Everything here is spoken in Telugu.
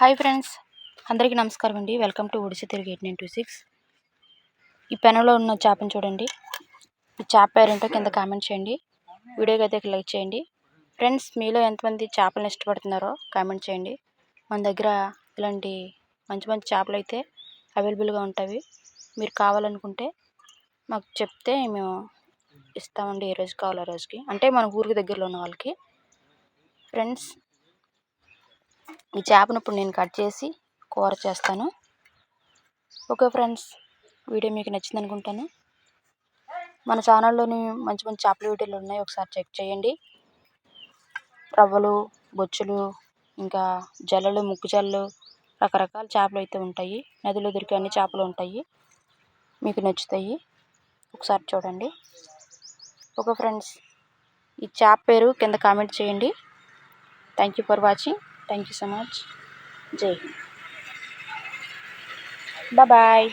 హాయ్ ఫ్రెండ్స్ అందరికీ నమస్కారం అండి. వెల్కమ్ టు ఒడిసి తిరిగి ఎయిట్ నైన్ టూ సిక్స్. ఈ పెనంలో ఉన్న చేపను చూడండి. ఈ చేప పేరేంటో కింద కామెంట్ చేయండి. వీడియోకి అయితే లైక్ చేయండి. ఫ్రెండ్స్ మీలో ఎంతమంది చేపలను ఇష్టపడుతున్నారో కామెంట్ చేయండి. మన దగ్గర ఇలాంటి మంచి మంచి చేపలు అయితే అవైలబుల్గా ఉంటాయి. మీరు కావాలనుకుంటే మాకు చెప్తే మేము ఇస్తామండి ఏ రోజు కావాలో ఆ రోజుకి. అంటే మన ఊరికి దగ్గరలో ఉన్న వాళ్ళకి. ఫ్రెండ్స్ ఈ చేపను ఇప్పుడు నేను కట్ చేసి కూర చేస్తాను. ఓకే ఫ్రెండ్స్ వీడియో మీకు నచ్చింది అనుకుంటాను మన ఛానల్లోని మంచి మంచి చేపల వీడియోలు ఉన్నాయి ఒకసారి చెక్ చేయండి. రవ్వలు బొచ్చులు ఇంకా జల్లలు ముక్కు జల్లు రకరకాల చేపలు అయితే ఉంటాయి. నదిలో దొరికే అన్ని చేపలు ఉంటాయి. మీకు నచ్చుతాయి. ఒకసారి చూడండి. ఓకే ఫ్రెండ్స్ ఈ చేప పేరు కింద కామెంట్ చేయండి. Thank you for watching. Thank you so much Jai Hind bye